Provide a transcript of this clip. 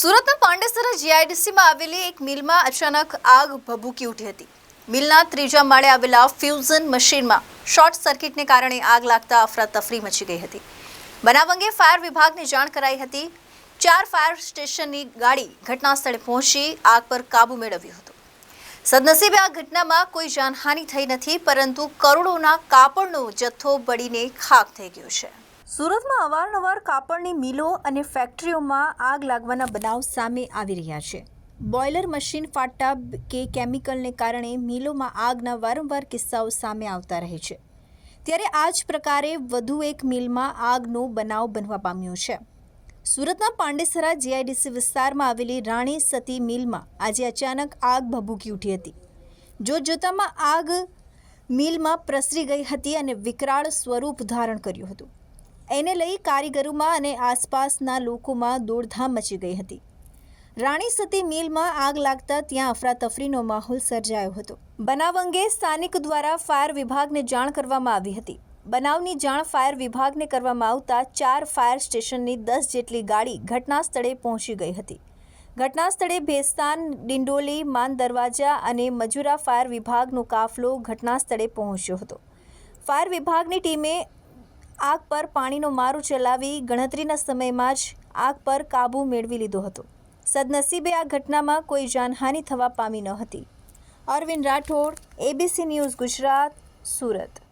સુરતના પાંડેસરા જીઆઈડીસીમાં આવેલી એક મિલમાં અચાનક આગ ભભૂકી ઉઠી હતી. મિલના ત્રીજા માળે આવેલા ફ્યુઝન મશીનમાં શોર્ટ સર્કિટને કારણે આગ લાગતા અફરાતફરી મચી ગઈ હતી. બનાવ અંગે ફાયર વિભાગને જાણ કરાઈ હતી. ચાર ફાયર સ્ટેશનની ગાડી ઘટના સ્થળે પહોંચી આગ પર કાબુ મેળવ્યો હતો. સદનસીબે આ ઘટનામાં કોઈ જાનહાનિ થઈ નથી, પરંતુ કરોડોના કાપડનો જથ્થો બળીને ખાક થઈ ગયો છે. સુરતમાં અવારનવાર કાપડની મિલો અને ફેક્ટરીઓમાં આગ લાગવાના બનાવ સામે આવી રહ્યા છે. બોઇલર મશીન ફાટતા કે કેમિકલને કારણે મિલોમાં આગના વારંવાર કિસ્સાઓ સામે આવતા રહે છે. ત્યારે આ જ પ્રકારે વધુ એક મિલમાં આગનો બનાવ બનવા પામ્યો છે. સુરતના પાંડેસરા જીઆઈડીસી વિસ્તારમાં આવેલી રાણી સતી મિલમાં આજે અચાનક આગ ભભૂકી ઉઠી હતી. જોતજોતામાં આગ મિલમાં પ્રસરી ગઈ હતી અને વિકરાળ સ્વરૂપ ધારણ કર્યું હતું. એને લઈ કારીગરોમાં અને આસપાસના લોકોમાં દોડધામ મચી ગઈ હતી. રાણી સતી મિલમાં આગ લાગતા ત્યાં અફરાતફરીનો માહોલ સર્જાયો હતો. બનાવ અંગે સ્થાનિક દ્વારા ફાયર વિભાગને જાણ કરવામાં આવી હતી. બનાવની જાણ ફાયર વિભાગને કરવામાં આવતા ચાર ફાયર સ્ટેશનની દસ જેટલી ગાડી ઘટના સ્થળે પહોંચી ગઈ હતી. ઘટના સ્થળે ભેસ્તાન, ડિંડોલી, માન દરવાજા અને મજુરા ફાયર વિભાગનો કાફલો ઘટના સ્થળે પહોંચ્યો હતો. ફાયર વિભાગની ટીમે આગ પર પાણીનો મારો ચલાવી ગણતરીના સમયમાં જ આગ પર કાબૂ મેળવી લીધો હતો. સદનસીબે આ ઘટનામાં કોઈ જાનહાનિ થવા પામી ન હતી. Arvind Rathod ABC news Gujarat, Surat.